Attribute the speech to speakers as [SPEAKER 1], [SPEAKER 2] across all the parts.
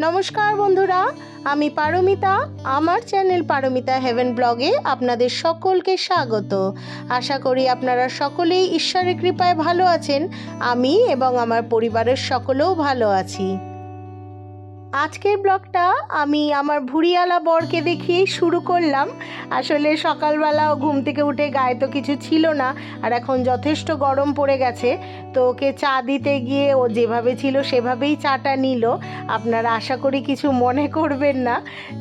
[SPEAKER 1] নমস্কার বন্ধুরা, আমি পারমিতা। আমার চ্যানেল পারমিতা হেভেন ব্লগে আপনাদের সকলকে স্বাগত। আশা করি আপনারা সকলেই ঈশ্বরের কৃপায় ভালো আছেন। আমি এবং আমার পরিবারের সকলেও ভালো আছি। আজকের ব্লগটা আমি আমার ভুড়িয়ালা বরকে দেখিয়ে শুরু করলাম। আসলে সকালবেলা ঘুম থেকে উঠে গায়ে তো কিছু ছিল না, আর এখন যথেষ্ট গরম পড়ে গেছে। তো ওকে চা দিতে গিয়ে ও যেভাবে ছিল সেভাবেই চাটা নিল। আপনারা আশা করি কিছু মনে করবেন না।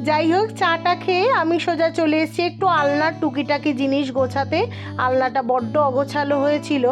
[SPEAKER 1] যাই হোক, চাটা খেয়ে আমি সোজা চলে এসেছি একটু আলনার টুকিটাকি জিনিস গোছাতে। আলনাটা বড্ড অগোছালো হয়েছিল।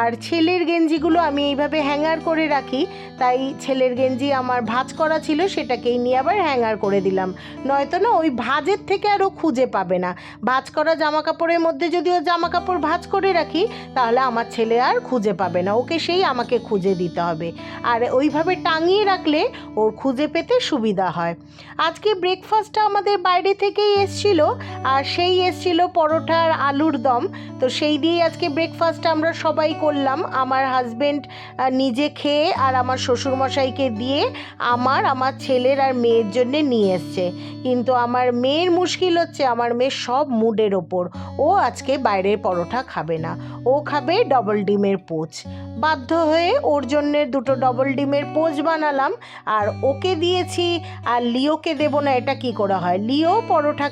[SPEAKER 1] আর ছেলের গেঞ্জিগুলো আমি এইভাবে হ্যাঙ্গার করে রাখি, তাই ছেলের গেঞ্জি আমার ভাঁজ করা ছিল সেটাকেই নিয়ে আবার হ্যাঙ্গার করে দিলাম। নয়তো না ওই ভাঁজের থেকে আরও খুঁজে পাবে না। ভাঁজ করা জামা কাপড়ের মধ্যে যদি ও জামা কাপড় ভাজ করে রাখি, তাহলে আমার ছেলে আর খুঁজে পাবে না। ওকে সেই আমাকে খুঁজে দিতে হবে। আর ওইভাবে টাঙিয়ে রাখলে ওর খুঁজে পেতে সুবিধা হয়। আজকে ব্রেকফাস্টটা আমাদের বাইরে থেকেই এসছিল। আর সেই এসছিল পরোটার আলুর দম। তো সেই দিয়েই আজকে ব্রেকফাস্ট আমরা সবাই করলাম। আমার হাজবেন্ড নিজে খেয়ে আর আমার শ্বশুরমশাইকে দিয়ে আমার আমার ছেলের আর মেয়ের জন্যে নিয়ে এসছে। কিন্তু আমার মেয়ের মুশকিল হচ্ছে আমার মেয়ের সব মুডের ওপর। ও আজকে বাইরের পরোটা খাবে না। ও খাবে ডবল ডিমের পোচ। বাধ্য হয়ে ওর জন্যে দুটো ডবল ডিমের পোজ বানালাম। আর ওকে দিয়েছি, আর লিওকে দেবো না, এটা কি করে হয়? লিও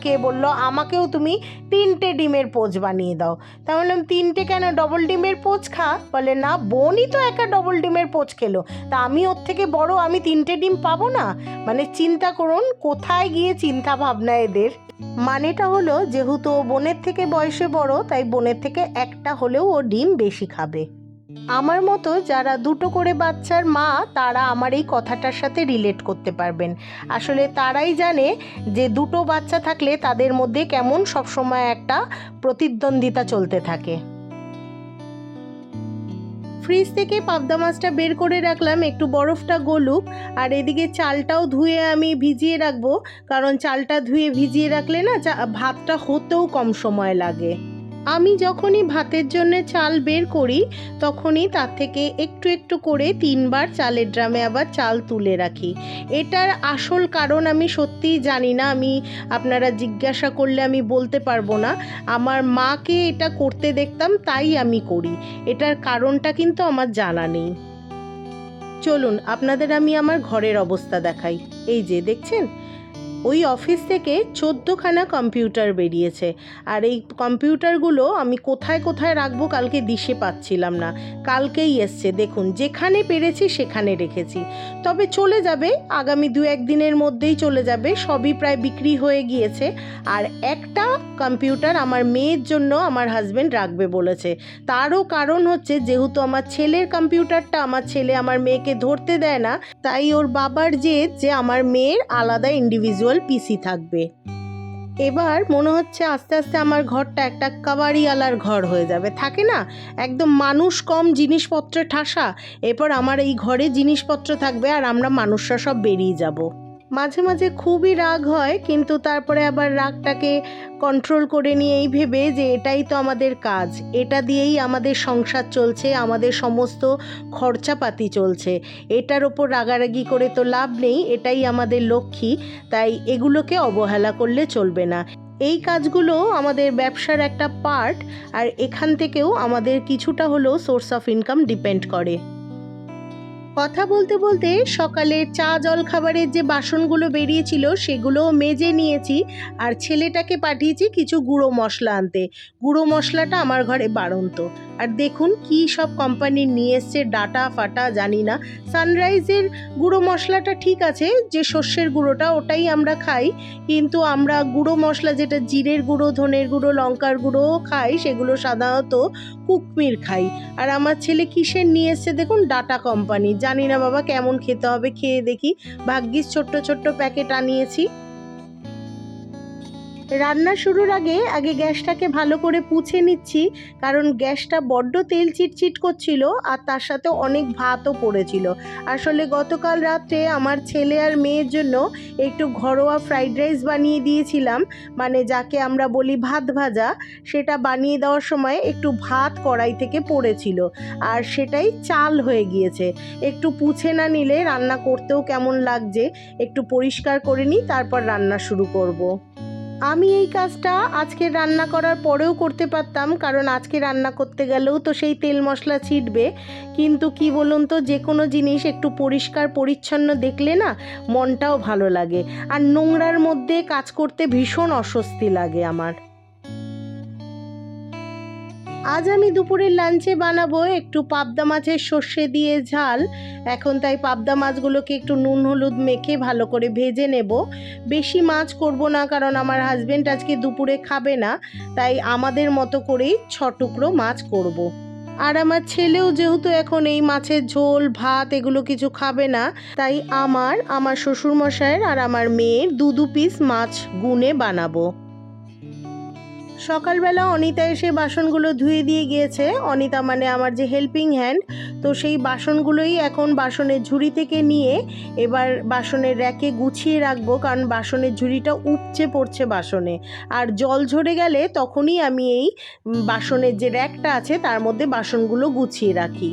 [SPEAKER 1] খেয়ে বলল, আমাকেও তুমি তিনটে ডিমের পোজ বানিয়ে দাও। তা বললাম, তিনটে কেন? ডবল ডিমের পোচ খা। বলে, না, বোনই তো একা ডবল ডিমের পোচ খেলো। তা আমি ওর থেকে বড়, আমি তিনটে ডিম পাবো না? মানে চিন্তা করুন, কোথায় গিয়ে চিন্তা ভাবনা এদের? মানেটা হলো, যেহেতু ও বোনের থেকে বয়সে বড়, তাই বোনের থেকে একটা হলেও ও ডিম বেশি খাবে। আমার মতো যারা দুটো করে বাচ্চার মা, তারা আমার এই কথাটার সাথে রিলেট করতে পারবেন। আসলে তারাই জানে যে দুটো বাচ্চা থাকলে তাদের মধ্যে কেমন সবসময় একটা প্রতিদ্বন্দ্বিতা চলতে থাকে। ফ্রিজ থেকে পাবদা মাছটা বের করে রাখলাম, একটু বরফটা গলুক, আর এদিকে চালটাও ধুয়ে আমি ভিজিয়ে রাখব, কারণ চালটা ধুয়ে ভিজিয়ে রাখলে না ভাতটা হতেও কম সময় লাগে। আমি যখনই ভাতের জন্য চাল বের করি, তখনই তার থেকে একটু একটু করে তিনবার চালের ড্রামে আবার চাল তুলে রাখি। এটার আসল কারণ আমি সত্যিই জানি না, আমি আপনারা জিজ্ঞাসা করলে আমি বলতে পারব না। আমার মাকে এটা করতে দেখতাম, তাই আমি করি। এটার কারণটা কিন্তু আমার জানা নেই। চলুন, আপনাদের আমি আমার ঘরের অবস্থা দেখাই। এই যে, দেখছেন? ওই অফিস থেকে চোদ্দোখানা কম্পিউটার বেরিয়েছে। আর এই কম্পিউটারগুলো আমি কোথায় কোথায় রাখব কালকে দিশে পাচ্ছিলাম না। কালকেই এসছে। দেখুন, যেখানে পেরেছি সেখানে রেখেছি। তবে চলে যাবে, আগামী দু একদিনের মধ্যেই চলে যাবে। সবই প্রায় বিক্রি হয়ে গিয়েছে। আর একটা কম্পিউটার আমার মেয়ের জন্য আমার হাজব্যান্ড রাখবে বলেছে। তারও কারণ হচ্ছে, যেহেতু আমার ছেলের কম্পিউটারটা আমার ছেলে আমার মেয়েকে ধরতে দেয় না, তাই ওর বাবার জেদ যে আমার মেয়ের আলাদা ইন্ডিভিজুয়াল পিসি থাকবে। এবার মনে হচ্ছে আস্তে আস্তে আমার ঘরটা একটা কাবাড়িওয়ালার ঘর হয়ে যাবে। থাকে না? একদম মানুষ কম জিনিসপত্রে ঠাসা। এরপর আমার এই ঘরে জিনিসপত্র থাকবে আর আমরা মানুষরা সব বেরিয়ে যাব। মাঝে মাঝে খুবই রাগ হয়, কিন্তু তারপরে আবার রাগটাকে কন্ট্রোল করে নিয়ে এই ভেবে যে এটাই তো আমাদের কাজ। এটা দিয়েই আমাদের সংসার চলছে, আমাদের সমস্ত খরচাপাতি চলছে। এটার ওপর রাগারাগি করে তো লাভ নেই, এটাই আমাদের লক্ষ্মী, তাই এগুলোকে অবহেলা করলে চলবে না। এই কাজগুলো আমাদের ব্যবসার একটা পার্ট আর এখান থেকেও আমাদের কিছুটা হলেও সোর্স অফ ইনকাম ডিপেন্ড করে। কথা বলতে বলতে সকালে চা জল খাবারের যে বাসনগুলো বেরিয়েছিল সেগুলো মেজে নিয়েছি আর ছেলেটাকে পাঠিয়েছি কিছু গুঁড়ো মশলা আনতে। গুঁড়ো মশলাটা আমার ঘরে বাড়ন্ত। আর দেখুন কি সব কোম্পানির নিয়ে এসছে, ডাটা ফাটা জানি না। সানরাইজের গুঁড়ো মশলাটা ঠিক আছে, যে শস্যের গুঁড়োটা ওটাই আমরা খাই, কিন্তু আমরা গুঁড়ো মশলা যেটা জিরের গুঁড়ো, ধনের গুঁড়ো, লঙ্কার গুঁড়োও খাই, সেগুলো সাধারণত কুকমির খাই। আর আমার ছেলে কিসের নিয়ে এসছে দেখুন, ডাটা কোম্পানি জানি না বাবা কেমন খেতে হবে, খেয়ে দেখি। ভাগ্যিস ছোট্ট ছোট্ট প্যাকেট আনিয়েছি। রান্না শুরুর আগে আগে গ্যাসটাকে ভালো করে পুছে নিচ্ছি, কারণ গ্যাসটা বড্ড তেল চিটচিট করছিল আর তার সাথে অনেক ভাতও পড়েছিল আসলে গতকাল রাত্রে আমার ছেলে আর মেয়ের জন্য একটু ঘরোয়া ফ্রাইড রাইস বানিয়ে দিয়েছিলাম মানে যাকে আমরা বলি ভাত ভাজা, সেটা বানিয়ে দেওয়ার সময় একটু ভাত কড়াই থেকে পড়েছিল আর সেটাই চাল হয়ে গিয়েছে একটু পুছে না নিলে রান্না করতেও কেমন লাগছে, একটু পরিষ্কার করে নিই, তারপর রান্না শুরু করব। আমি এই কাজটা আজকে রান্না করার পরেও করতে পারতাম, কারণ আজকে রান্না করতে গেলেও তো সেই তেল মশলা ছিটবে। কিন্তু কি বলুন তো, যে কোনো জিনিস একটু পরিষ্কার পরিচ্ছন্ন দেখলে না মনটাও ভালো লাগে। আর নোংরার মধ্যে কাজ করতে ভীষণ অস্বস্তি লাগে আমার। আজ আমি দুপুরের লাঞ্চে বানাবো একটু পাবদা মাছের সর্ষে দিয়ে ঝাল। এখন তাই পাবদা মাছগুলোকে একটু নুন হলুদ মেখে ভালো করে ভেজে নেব। বেশি মাছ করব না কারণ আমার হাজবেন্ড আজকে দুপুরে খাবে না, তাই আমাদের মতো করেই ছ টুকরো মাছ করব। আর আমার ছেলেও যেহেতু এখন এই মাছের ঝোল, ভাত এগুলো কিছু খাবে না, তাই আমার আমার শ্বশুরমশাইয়ের আর আমার মেয়ের দু দু পিস মাছ গুনে বানাবো। সকালবেলা অনিতা এসে বাসনগুলো ধুয়ে দিয়ে গিয়েছে। অনিতা মানে আমার যে হেল্পিং হ্যান্ড তো সেই বাসনগুলোই এখন বাসনের ঝুড়ি থেকে নিয়ে এবার বাসনের র্যাকে গুছিয়ে রাখব, কারণ বাসনের ঝুড়িটা উপচে পড়ছে বাসনে। আর জল ঝরে গেলে তখনই আমি এই বাসনের যে র্যাকটা আছে, তার মধ্যে বাসনগুলো গুছিয়ে রাখি।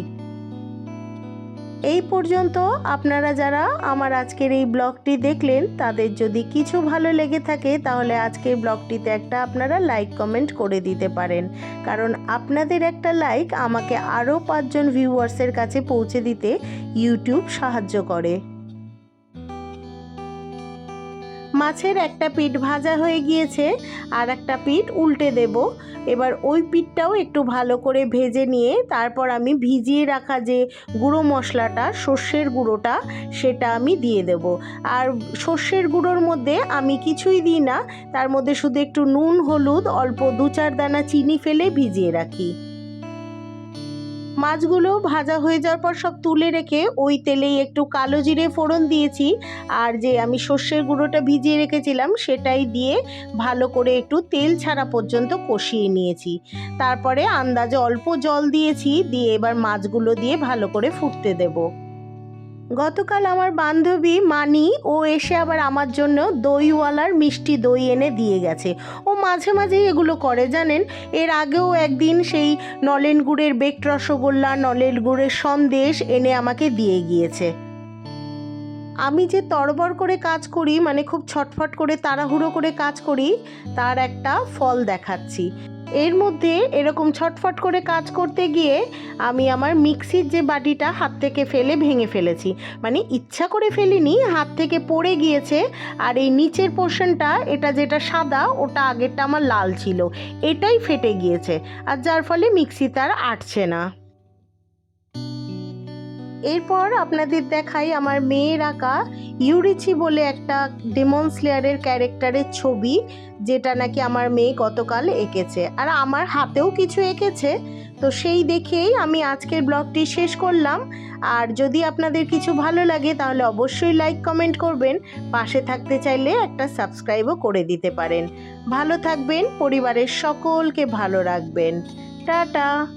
[SPEAKER 1] এই পর্যন্ত আপনারা যারা আমার আজকের এই ব্লগটি দেখলেন, তাদের যদি কিছু ভালো লেগে থাকে, তাহলে আজকের ব্লগটিতে একটা আপনারা লাইক কমেন্ট করে দিতে পারেন। কারণ আপনাদের একটা লাইক আমাকে আরও পাঁচজন ভিউয়ার্সের কাছে পৌঁছে দিতে ইউটিউব সাহায্য করে। মাছের একটা পিঠ ভাজা হয়ে গিয়েছে আর একটা পিঠ উল্টে দেব। এবার ওই পিঠটাও একটু ভালো করে ভেজে নিয়ে তারপর আমি ভিজিয়ে রাখা যে গুঁড়ো মশলাটা, সর্ষের গুঁড়োটা, সেটা আমি দিয়ে দেব। আর সর্ষের গুঁড়োর মধ্যে আমি কিছুই দিই না, তার মধ্যে শুধু একটু নুন, হলুদ, অল্প দু চার দানা চিনি ফেলে ভিজিয়ে রাখি। মাছগুলো ভাজা হয়ে যাওয়ার পর সব তুলে রেখে ওই তেলেই একটু কালো জিরে ফোড়ন দিয়েছি। আর যে আমি সর্ষের গুঁড়োটা ভিজিয়ে রেখেছিলাম, সেটাই দিয়ে ভালো করে একটু তেল ছাড়া পর্যন্ত কষিয়ে নিয়েছি। তারপরে আন্দাজে অল্প জল দিয়েছি, দিয়ে এবার মাছগুলো দিয়ে ভালো করে ফুটতে দেবো। গতকাল আমার বান্ধবী মানি, ও এসে আবার আমার জন্য দইওয়ালার মিষ্টি দই এনে দিয়ে গেছে। ও মাঝে মাঝেই এগুলো করে, জানেন? এর আগেও একদিন সেই নলেন গুড়ের বেকড রসগোল্লা, নলেন গুড়ের সন্দেশ এনে আমাকে দিয়ে গিয়েছে। আমি যে তরবর করে কাজ করি মানে খুব ছটফট করে, তাড়াহুড়ো করে কাজ করি, তার একটা ফল দেখাচ্ছি। এর মধ্যে এরকম ছটফট করে কাজ করতে গিয়ে আমি আমার মিক্সির যে বাটিটা হাত থেকে ফেলে ভেঙে ফেলেছি। মানে ইচ্ছা করে ফেলিনি, হাত থেকে পড়ে গিয়েছে আর এই নিচের পোর্শনটা, এটা যেটা সাদা, ওটা আগেরটা আমার লাল ছিল। এটাই ফেটে গিয়েছে আর যার ফলে মিক্সি তার আটছে না। এরপর আপনাদের দেখাই আমার মেয়ের আঁকা ইউরিচি বলে একটা ডেমন স্লেয়ারের ক্যারেক্টারের ছবি, যেটা নাকি আমার মেয়ে গতকাল এঁকেছে। আর আমার হাতেও কিছু এঁকেছে, তো সেই দেখেই আমি আজকের ব্লগটি শেষ করলাম। আর যদি আপনাদের কিছু ভালো লাগে, তাহলে অবশ্যই লাইক কমেন্ট করবেন। পাশে থাকতে চাইলে একটা সাবস্ক্রাইবও করে দিতে পারেন। ভালো থাকবেন, পরিবারের সকলকে ভালো রাখবেন। টাটা!